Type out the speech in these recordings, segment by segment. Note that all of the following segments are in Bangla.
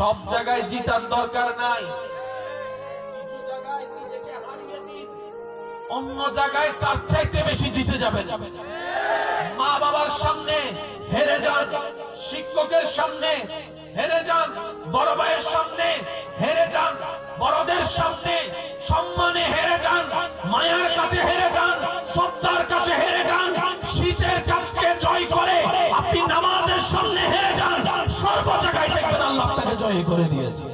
সব জায়গায় জিতার দরকার নাই। কিছু জায়গায় নিজেকে হারিয়ে দিন, অন্য জায়গায় তার চাইতে বেশি জিতে যাবেন। মা বাবার সামনে হেরে যান, শিক্ষকের সামনে হেরে যান, বড় ভাইয়ের সামনে হেরে যান, বড়দের সামনে সম্মানে হেরে যান, মায়ার জয় করে দিয়েছে।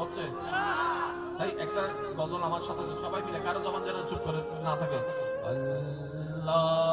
হচ্ছে? সেই একটা গজল আমার সাথে সবাই মিলে কারও জবান যেন চুপ করে না থাকে আল্লাহ